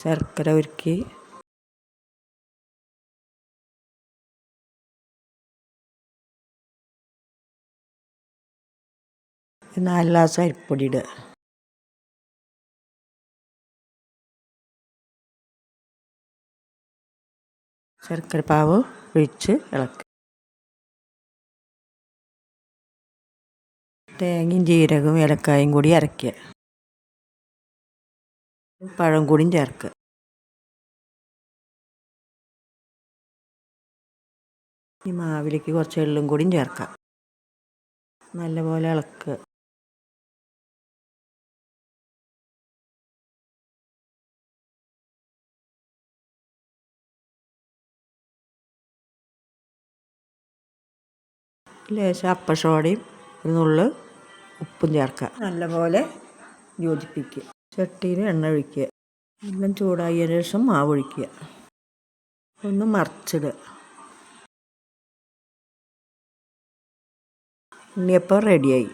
ശർക്കര ഉരുക്കി. നാല് ഗ്ലാസ് അരിപ്പൊടി ഇടുക. ശർക്കര പാവ് ഒഴിച്ച് ഇളക്കുക. തേങ്ങയും ജീരകവും ഏലക്കായും കൂടി അരയ്ക്കുക. പഴം കൂടിയും ചേർക്കുക ഈ മാവിലേക്ക് കുറച്ച് എള്ളും കൂടിയും ചേർക്കാം. നല്ലപോലെ ഇളക്കുക ലേശം അപ്പസോഡയും ഒരു ഉപ്പും ചേർക്കാം. നല്ലപോലെ യോജിപ്പിക്കുക. ചട്ടിയിൽ എണ്ണ ഒഴിക്കുക. എല്ലാം ചൂടായതിനു ശേഷം മാവ് ഒഴിക്കുക. ഒന്ന് മറിച്ചിടുക. ഉണ്ണിയപ്പം റെഡിയായി